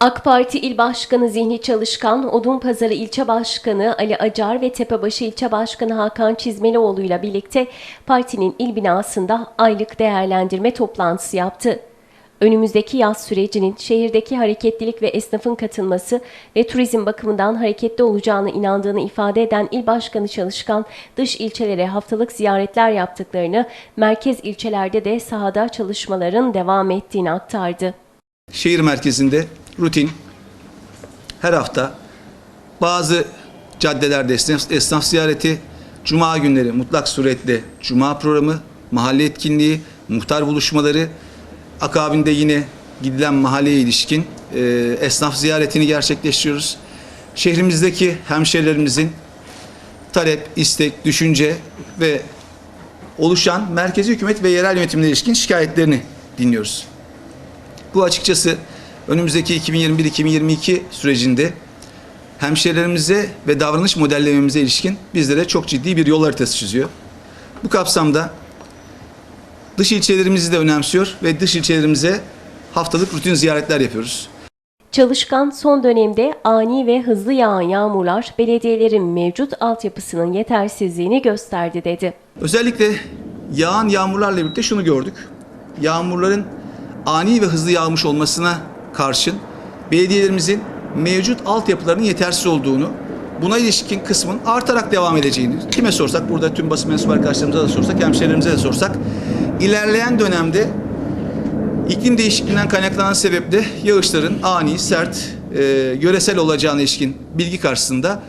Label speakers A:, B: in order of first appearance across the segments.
A: AK Parti İl Başkanı Zihni Çalışkan, Odunpazarı İlçe Başkanı Ali Acar ve Tepebaşı İlçe Başkanı Hakan Çizmelioğlu ile birlikte partinin il binasında aylık değerlendirme toplantısı yaptı. Önümüzdeki yaz sürecinin şehirdeki hareketlilik ve esnafın katılması ve turizm bakımından hareketli olacağını inandığını ifade eden İl Başkanı Çalışkan, dış ilçelere haftalık ziyaretler yaptıklarını, merkez ilçelerde de sahada çalışmaların devam ettiğini aktardı.
B: şehir merkezinde rutin her hafta bazı caddelerde esnaf, esnaf ziyareti, cuma günleri mutlak suretle cuma programı, mahalle etkinliği, muhtar buluşmaları, akabinde yine gidilen mahalleye ilişkin e, esnaf ziyaretini gerçekleştiriyoruz. Şehrimizdeki hemşehrilerimizin talep, istek, düşünce ve oluşan merkezi hükümet ve yerel yönetimle ilişkin şikayetlerini dinliyoruz. Bu açıkçası önümüzdeki 2021-2022 sürecinde hemşehrilerimize ve davranış modellememize ilişkin bizlere çok ciddi bir yol haritası çiziyor. Bu kapsamda dış ilçelerimizi de önemsiyor ve dış ilçelerimize haftalık rutin ziyaretler yapıyoruz.
A: Çalışkan son dönemde ani ve hızlı yağan yağmurlar belediyelerin mevcut altyapısının yetersizliğini gösterdi dedi.
B: Özellikle yağan yağmurlarla birlikte şunu gördük. Yağmurların ani ve hızlı yağmış olmasına karşın belediyelerimizin mevcut altyapılarının yetersiz olduğunu, buna ilişkin kısmın artarak devam edeceğini, kime sorsak, burada tüm basın mensubu arkadaşlarımıza da sorsak, hemşehrilerimize de sorsak, ilerleyen dönemde iklim değişikliğinden kaynaklanan sebeple yağışların ani, sert, e, yöresel olacağına ilişkin bilgi karşısında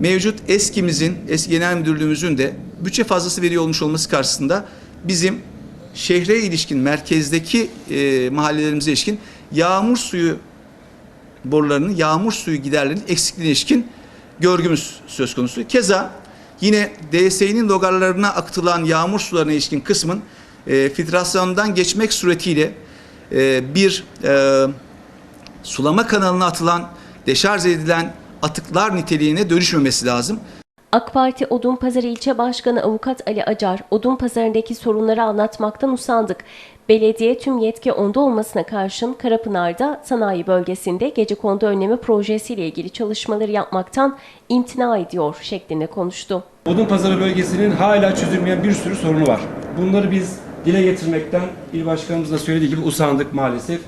B: mevcut eskimizin, eski genel müdürlüğümüzün de bütçe fazlası veriyor olmuş olması karşısında bizim şehre ilişkin merkezdeki e, mahallelerimize ilişkin yağmur suyu borularının, yağmur suyu giderlerinin eksikliğine ilişkin görgümüz söz konusu. Keza yine DSİ'nin logarlarına akıtılan yağmur sularına ilişkin kısmın e, filtrasyondan geçmek suretiyle e, bir e, sulama kanalına atılan, deşarj edilen atıklar niteliğine dönüşmemesi lazım.
A: AK Parti Odunpazarı İlçe Başkanı Avukat Ali Acar, Odunpazarı'ndaki sorunları anlatmaktan usandık. Belediye tüm yetki onda olmasına karşın Karapınar'da sanayi bölgesinde gecekondu önleme projesiyle ilgili çalışmaları yapmaktan imtina ediyor şeklinde konuştu.
C: Odunpazarı bölgesinin hala çözülmeyen bir sürü sorunu var. Bunları biz dile getirmekten il başkanımız da söylediği gibi usandık maalesef.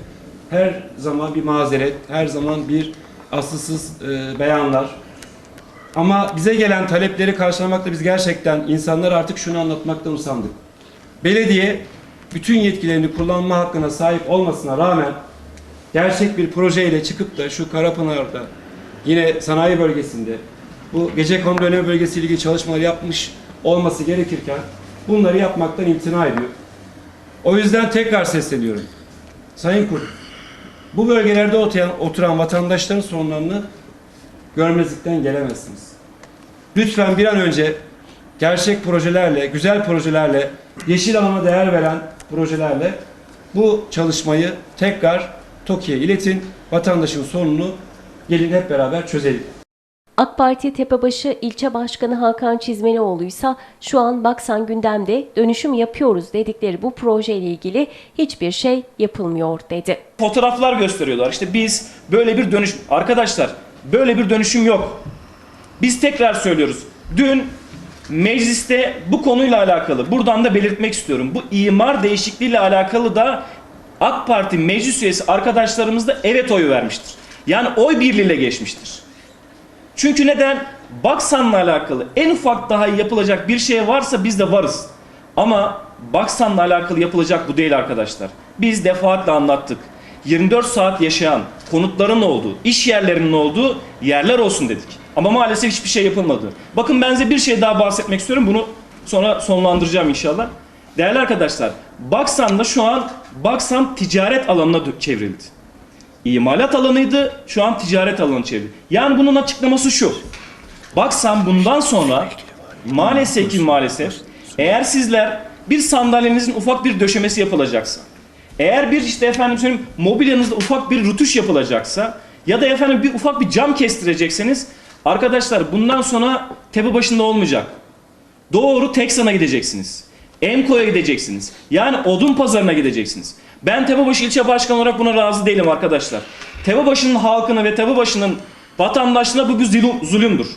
C: Her zaman bir mazeret, her zaman bir asılsız e, beyanlar. Ama bize gelen talepleri karşılamakta biz gerçekten insanlar artık şunu anlatmaktan usandık. Belediye bütün yetkilerini kullanma hakkına sahip olmasına rağmen gerçek bir projeyle çıkıp da şu Karapınar'da yine sanayi bölgesinde bu gece kondu önemi bölgesiyle ilgili çalışmalar yapmış olması gerekirken bunları yapmaktan imtina ediyor. O yüzden tekrar sesleniyorum. Sayın Kurt, bu bölgelerde oturan, oturan vatandaşların sorunlarını görmezlikten gelemezsiniz. Lütfen bir an önce gerçek projelerle, güzel projelerle, yeşil alana değer veren projelerle bu çalışmayı tekrar TOKİ'ye iletin. Vatandaşın sorununu gelin hep beraber çözelim.
A: AK Parti Tepebaşı İlçe Başkanı Hakan Çizmelioğlu ise şu an Baksan gündemde dönüşüm yapıyoruz dedikleri bu projeyle ilgili hiçbir şey yapılmıyor dedi.
D: fotoğraflar gösteriyorlar. İşte biz böyle bir dönüşüm arkadaşlar böyle bir dönüşüm yok. Biz tekrar söylüyoruz. Dün mecliste bu konuyla alakalı buradan da belirtmek istiyorum. Bu imar değişikliğiyle alakalı da AK Parti meclis üyesi arkadaşlarımız da evet oyu vermiştir. Yani oy birliğiyle geçmiştir. Çünkü neden? Baksan'la alakalı en ufak daha yapılacak bir şey varsa biz de varız. Ama Baksan'la alakalı yapılacak bu değil arkadaşlar. Biz defaatle anlattık. 24 saat yaşayan, konutların olduğu, iş yerlerinin olduğu yerler olsun dedik. Ama maalesef hiçbir şey yapılmadı. Bakın ben size bir şey daha bahsetmek istiyorum. Bunu sonra sonlandıracağım inşallah. Değerli arkadaşlar, Baksan'da şu an Baksan ticaret alanına çevrildi. İmalat alanıydı, şu an ticaret alanı çevrildi. Yani bunun açıklaması şu. Baksan bundan sonra maalesef ki maalesef eğer sizler bir sandalyenizin ufak bir döşemesi yapılacaksa, eğer bir işte efendim söyleyeyim mobilyanızda ufak bir rutuş yapılacaksa ya da efendim bir ufak bir cam kestirecekseniz arkadaşlar bundan sonra tepe başında olmayacak. Doğru Teksan'a gideceksiniz. Emko'ya gideceksiniz. Yani odun pazarına gideceksiniz. Ben Tepebaşı ilçe başkanı olarak buna razı değilim arkadaşlar. Tepebaşı'nın halkına ve Tepebaşı'nın vatandaşına bu bir zulüm- zulümdür.